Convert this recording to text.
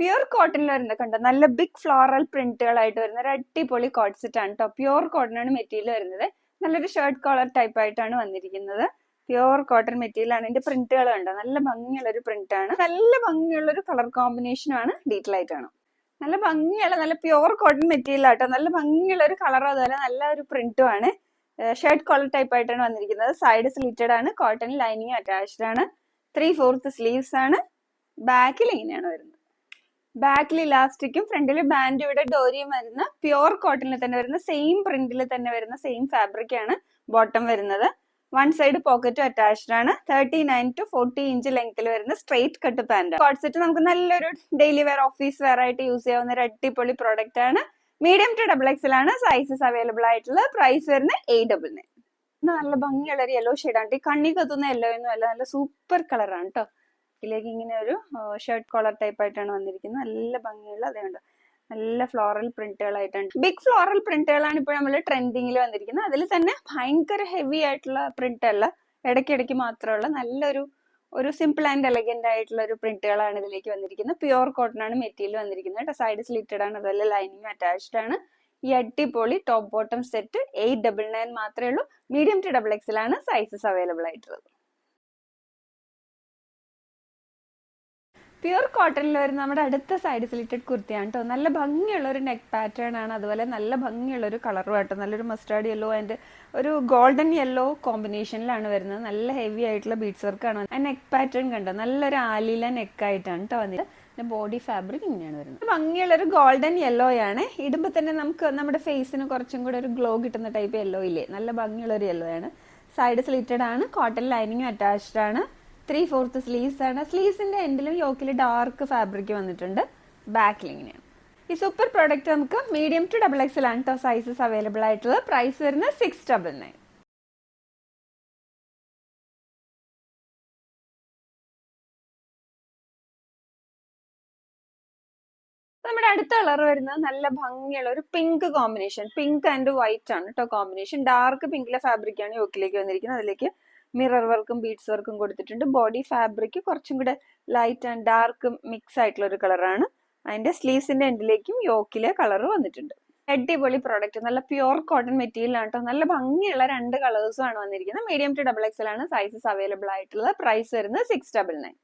Pure കോട്ടണിൽ വരുന്ന കണ്ടോ? നല്ല ബിഗ് ഫ്ലോറൽ പ്രിന്റുകളായിട്ട് വരുന്ന ഒരു അടിപൊളി കോട്ട് സെറ്റ് ആണ് കേട്ടോ പ്യുർ കോട്ടൺ ആണ് മെറ്റീരിയൽ വരുന്നത്. നല്ലൊരു ഷർട്ട് കോളർ ടൈപ്പ് ആയിട്ടാണ് വന്നിരിക്കുന്നത്. പ്യുർ കോട്ടൺ മെറ്റീരിയൽ ആണ്. ഇതിന്റെ പ്രിന്റുകൾ കണ്ടോ? നല്ല ഭംഗിയുള്ള ഒരു പ്രിന്റ് ആണ്. നല്ല ഭംഗിയുള്ള ഒരു കളർ കോമ്പിനേഷൻ ആണ് ഡീറ്റെയിൽ ആയിട്ടാണ് നല്ല ഭംഗിയുള്ള നല്ല പ്യുർ കോട്ടൺ മെറ്റീരിയൽ ആട്ടോ. നല്ല ഭംഗിയുള്ള ഒരു കളർ അതുപോലെ നല്ല ഒരു പ്രിന്റും ആണ്. ഷർട്ട് കോളർ ടൈപ്പ് ആയിട്ടാണ് വന്നിരിക്കുന്നത്. സൈഡ് സ്ലിറ്റഡ് ആണ്. കോട്ടൺ ലൈനിങ് അറ്റാച്ച്ഡ് ആണ്. ത്രീ ഫോർത്ത് സ്ലീവ്സ് ആണ്. ബാക്കിൽ ഇങ്ങനെയാണ് വരുന്നത്. ബാക്കിൽ ഇലാസ്റ്റിക്കും ഫ്രണ്ടിൽ ബാൻഡ് ബാൻഡിയുടെ ഡോരിയും വരുന്ന പ്യുർ കോട്ടണിൽ തന്നെ വരുന്ന സെയിം പ്രിന്റിൽ തന്നെ വരുന്ന സെയിം ഫാബ്രിക് ആണ് ബോട്ടം വരുന്നത്. വൺ സൈഡ് പോക്കറ്റും അറ്റാച്ച്ഡ് ആണ്. Thirty nine to forty inch ലെങ്ത്തിൽ വരുന്ന straight cut pant coat set നമുക്ക് നല്ലൊരു ഡെയിലി വെയർ ഓഫീസ് വെയർ ആയിട്ട് യൂസ് ചെയ്യാവുന്ന ഒരു അടിപൊളി പ്രോഡക്റ്റ് ആണ്. മീഡിയം ടു ഡബിൾ എക്സിലാണ് സൈസസ് അവൈലബിൾ ആയിട്ടുള്ള. പ്രൈസ് വരുന്ന എയ്റ്റ് ഡബിൾ നയൻ നല്ല ഭംഗിയുള്ള ഒരു യെല്ലോ ഷെയ്ഡാണ് ആണ് കണ്ണി കത്തുന്ന യെല്ലോ ഒന്നും അല്ല. നല്ല സൂപ്പർ കളറാണ് കേട്ടോ ഇതിലേക്ക് ഇങ്ങനെ ഒരു ഷർട്ട് കോളർ ടൈപ്പ് ആയിട്ടാണ് വന്നിരിക്കുന്നത്. നല്ല ഭംഗിയുള്ള അതേണ്ട് നല്ല ഫ്ലോറൽ പ്രിന്റുകളായിട്ടുണ്ട് ബിഗ് ഫ്ലോറൽ പ്രിന്റുകളാണ് ഇപ്പോൾ നമ്മൾ ട്രെൻഡിങ്ങിൽ വന്നിരിക്കുന്നത്. അതിൽ തന്നെ ഭയങ്കര ഹെവി ആയിട്ടുള്ള പ്രിന്റ് അല്ല ഇടയ്ക്കിടയ്ക്ക് മാത്രമുള്ള നല്ലൊരു ഒരു സിമ്പിൾ ആൻഡ് എലഗന്റ് ആയിട്ടുള്ള ഒരു പ്രിന്റുകളാണ് ഇതിലേക്ക് വന്നിരിക്കുന്നത്. പ്യുവർ കോട്ടൺ ആണ് മെറ്റീരിയൽ വന്നിരിക്കുന്നത് കേട്ടോ. സൈഡ് സ്ലിറ്റഡ് ആണ് അതുപോലെ ലൈനിങ് അറ്റാച്ച്ഡ് ആണ്. ഈ അടിപൊളി top bottom set eight double nine മാത്രമേ ഉള്ളൂ. മീഡിയം ടു ഡബിൾ എക്സിലാണ് സൈസസ് അവൈലബിൾ ആയിട്ടുള്ളത്. പ്യുർ കോട്ടണിൽ വരുന്ന നമ്മുടെ അടുത്ത സൈഡ് സ്ലിറ്റഡ് കുർത്തിയാണ് കേട്ടോ നല്ല ഭംഗിയുള്ള ഒരു നെക്ക് പാറ്റേൺ ആണ്. അതുപോലെ നല്ല ഭംഗിയുള്ള ഒരു കളറും ആട്ടോ. നല്ലൊരു മസ്റ്റാർഡ് യെല്ലോ ആൻഡ് ഒരു ഗോൾഡൻ യെല്ലോ കോമ്പിനേഷനിലാണ് വരുന്നത്. നല്ല ഹെവി ആയിട്ടുള്ള ബീഡ്സ് വർക്കാണ് ആ നെക്ക് പാറ്റേൺ കണ്ടോ? നല്ലൊരു ആലില നെക്ക് ആയിട്ടാണ് കേട്ടോ വന്നിട്ട് ബോഡി ഫാബ്രിക് ഇങ്ങനെയാണ് വരുന്നത്. ഭംഗിയുള്ള ഒരു ഗോൾഡൻ യെല്ലോ ആണ്. ഇടുമ്പോൾ തന്നെ നമുക്ക് നമ്മുടെ ഫേസിന് കുറച്ചും കൂടെ ഒരു ഗ്ലോ കിട്ടുന്ന ടൈപ്പ് യെല്ലോ ഇല്ലേ? നല്ല ഭംഗിയുള്ള ഒരു യെല്ലോ ആണ്. സൈഡ് സ്ലിറ്റഡ് ആണ്. കോട്ടൺ ലൈനിങ് അറ്റാച്ച്ഡ് ആണ്. ത്രീ ഫോർത്ത് സ്ലീവ്സ് ആണ്. സ്ലീവ്സിന്റെ എൻഡിലും യോക്കിൽ ഡാർക്ക് ഫാബ്രിക് വന്നിട്ടുണ്ട്. ബാക്കിൽ ഈ സൂപ്പർ പ്രോഡക്റ്റ് നമുക്ക് മീഡിയം ടു ഡബിൾ എക്സ് ആണ് സൈസസ് അവൈലബിൾ ആയിട്ടുള്ള പ്രൈസ് വരുന്ന സിക്സ് ഡബിൾ നയൻ നമ്മുടെ അടുത്ത കളർ വരുന്നത് നല്ല ഭംഗിയുള്ള ഒരു pink combination pink and white ആണ് കേട്ടോ കോമ്പിനേഷൻ ഡാർക്ക് പിങ്കിലെ ഫാബ്രിക് ആണ് യോക്കിലേക്ക് വന്നിരിക്കുന്നത്. അതിലേക്ക് മിറർ വർക്കും ബീഡ്സ് വർക്കും കൊടുത്തിട്ടുണ്ട്. ബോഡി ഫാബ്രിക് കുറച്ചും കൂടെ ലൈറ്റ് ആൻഡ് ഡാർക്ക് മിക്സ് ആയിട്ടുള്ള ഒരു കളറാണ്. അതിന്റെ സ്ലീവ്സിന്റെ എൻഡിലേക്കും യോക്കിലെ കളർ വന്നിട്ടുണ്ട്. അടിപൊളി പ്രോഡക്റ്റ് നല്ല പ്യൂർ കോട്ടൺ മെറ്റീരിയൽ ആണ് കേട്ടോ നല്ല ഭംഗിയുള്ള രണ്ട് കളേഴ്സും ആണ് വന്നിരിക്കുന്നത്. മീഡിയം ടു ഡബിൾ എക്സൽ ആണ്. സൈസസ് അവൈലബിൾ ആയിട്ടുള്ളത് പ്രൈസ് വരുന്നത് സിക്സ് ഡബിൾ നയൻ